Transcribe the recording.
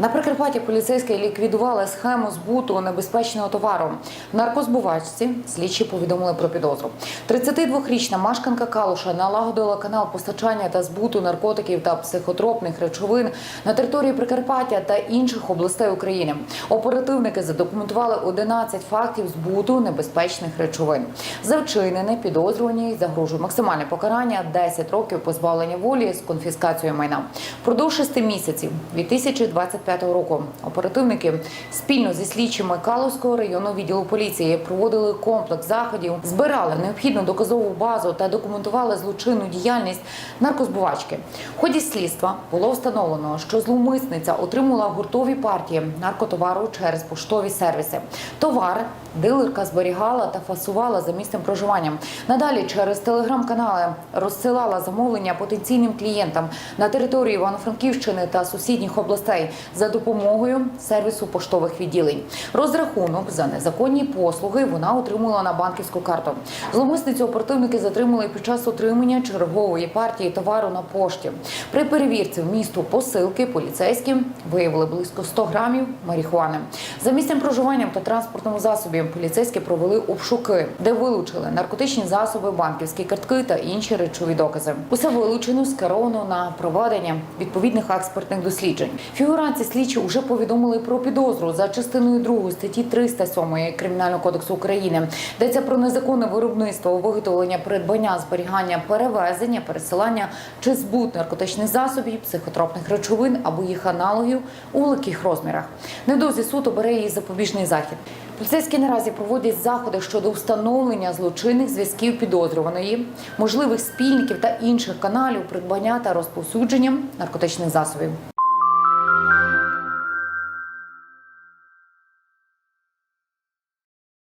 На Прикарпатті поліцейські ліквідували схему збуту небезпечного товару. Наркозбувачці слідчі повідомили про підозру. 32-річна мешканка Калуша налагодила канал постачання та збуту наркотиків та психотропних речовин на території Прикарпаття та інших областей України. Оперативники задокументували 11 фактів збуту небезпечних речовин. За вчинене підозрювані загрожує максимальне покарання 10 років позбавлення волі з конфіскацією майна. Впродовж 6 місяців 2025 року оперативники спільно зі слідчими Калузького районного відділу поліції проводили комплекс заходів, збирали необхідну доказову базу та документували злочинну діяльність наркозбувачки. В ході слідства було встановлено, що зловмисниця отримала гуртові партії наркотовару через поштові сервіси. Товар дилерка зберігала та фасувала за місцем проживання. Надалі через телеграм-канали розсилала замовлення потенційним клієнтам на території Івано-Франківщини та сусідніх областей за допомогою сервісу поштових відділень. Розрахунок за незаконні послуги вона отримала на банківську карту. Зловмисницю оперативники затримали під час отримання чергової партії товару на пошті. При перевірці в місту посилки поліцейські виявили близько 100 грамів марихуани. За місцем проживання та транспортному засобі поліцейські провели обшуки, де вилучили наркотичні засоби, банківські картки та інші речові докази. Усе вилучено скеровано на проведення відповідних експертних досліджень. Фігуранці слідчі вже повідомили про підозру за частиною 2 статті 307 Кримінального кодексу України. Йдеться про незаконне виробництво, виготовлення, придбання, зберігання, перевезення, пересилання чи збут наркотичних засобів, психотропних речовин або їх аналогів у великих розмірах. Невдовзі суд обере її запобіжний захід. Поліцейські наразі проводять заходи щодо встановлення злочинних зв'язків підозрюваної, можливих спільників та інших каналів придбання та розповсюдження наркотичних засобів.